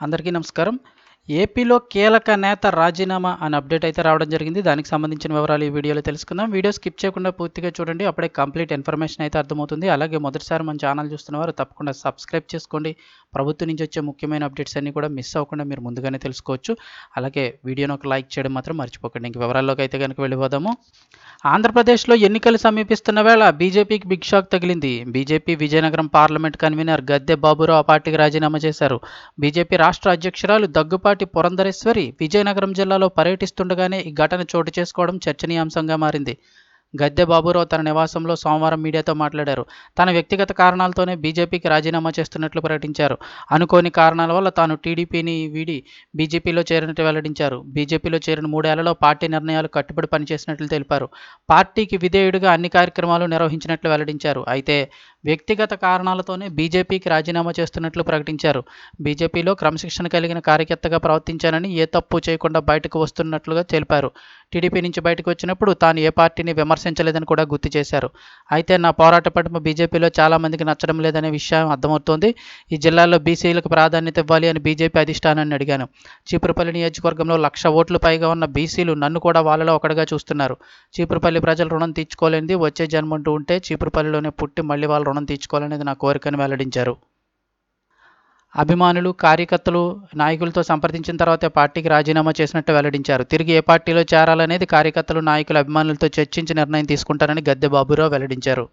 అందరికీ నమస్కారం. ఏపీలో కీలక నేత రాజీనామా అని అప్డేట్ అయితే రావడం జరిగింది. దానికి సంబంధించిన వివరాలు ఈ వీడియోలో తెలుసుకుందాం. వీడియో స్కిప్ చేయకుండా పూర్తిగా చూడండి. అప్పుడే కంప్లీట్ ఇన్ఫర్మేషన్ అయితే అర్థమవుతుంది. అలాగే మొదటిసారి మన ఛానల్ చూస్తున్న వారు తప్పకుండా సబ్స్క్రైబ్ చేసుకోండి. ప్రభుత్వం నుంచి వచ్చే ముఖ్యమైన అప్డేట్స్ అన్నీ కూడా మిస్ అవ్వకుండా మీరు ముందుగానే తెలుసుకోవచ్చు. అలాగే వీడియోను ఒక లైక్ చేయడం మాత్రం మర్చిపోకండి. ఇంక వివరాల్లోకి అయితే కనుక వెళ్ళిపోదాము. ఆంధ్రప్రదేశ్లో ఎన్నికలు సమీపిస్తున్న వేళ బీజేపీకి బిగ్ షాక్ తగిలింది. BJP Vizianagaram parliament convener Gadde Baburao ఆ పార్టీకి రాజీనామా చేశారు. బీజేపీ రాష్ట్ర అధ్యక్షురాలు దగ్గుపాటి పురంధరేశ్వరి విజయనగరం జిల్లాలో పర్యటిస్తుండగానే ఈ ఘటన చోటు చేసుకోవడం చర్చనీయాంశంగా మారింది. గద్దె బాబురావు తన నివాసంలో సోమవారం మీడియాతో మాట్లాడారు. తన వ్యక్తిగత కారణాలతోనే బీజేపీకి రాజీనామా చేస్తున్నట్లు ప్రకటించారు. అనుకోని కారణాల వల్ల తాను టీడీపీని వీడి బీజేపీలో చేరినట్టు వెల్లడించారు. బీజేపీలో చేరిన మూడేళ్ళలో పార్టీ నిర్ణయాలు కట్టుబడి పనిచేసినట్లు తెలిపారు. పార్టీకి విధేయుడిగా అన్ని కార్యక్రమాలు నిర్వహించినట్లు వెల్లడించారు. అయితే వ్యక్తిగత కారణాలతోనే బీజేపీకి రాజీనామా చేస్తున్నట్లు ప్రకటించారు. బీజేపీలో క్రమశిక్షణ కలిగిన కార్యకర్తగా ప్రవర్తించానని ఏ తప్పు చేయకుండా బయటకు వస్తున్నట్లుగా తెలిపారు. టీడీపీ నుంచి బయటకు వచ్చినప్పుడు తాను ఏ పార్టీని విమర్శించలేదని కూడా గుర్తు చేశారు. అయితే నా పోరాట పటిమ బీజేపీలో చాలామందికి నచ్చడం లేదనే విషయం అర్థమవుతోంది. ఈ జిల్లాలో బీసీలకు ప్రాధాన్యత ఇవ్వాలి అని బీజేపీ అధిష్టానాన్ని అడిగాను. చీపురుపల్లి నియోజకవర్గంలో లక్ష ఓట్లు పైగా ఉన్న బీసీలు నన్ను కూడా వాళ్ళలో ఒకటిగా చూస్తున్నారు. చీపురుపల్లి ప్రజలు రుణం తీర్చుకోలేనిది వచ్చే జన్మంటూ ఉంటే చీపురుపల్లిలోనే పుట్టి మళ్ళీ వాళ్ళు రుణం తీర్చుకోవాలనేది నా కోరికని వెల్లడించారు. అభిమానులు కార్యకర్తలు నాయకులతో సంప్రదించిన తర్వాత పార్టీకి రాజీనామా చేసినట్టు వెల్లడించారు. తిరిగి ఏ పార్టీలో చేరాలనేది కార్యకర్తలు నాయకులు అభిమానులతో చర్చించి నిర్ణయం తీసుకుంటారని గద్దె బాబురావు వెల్లడించారు.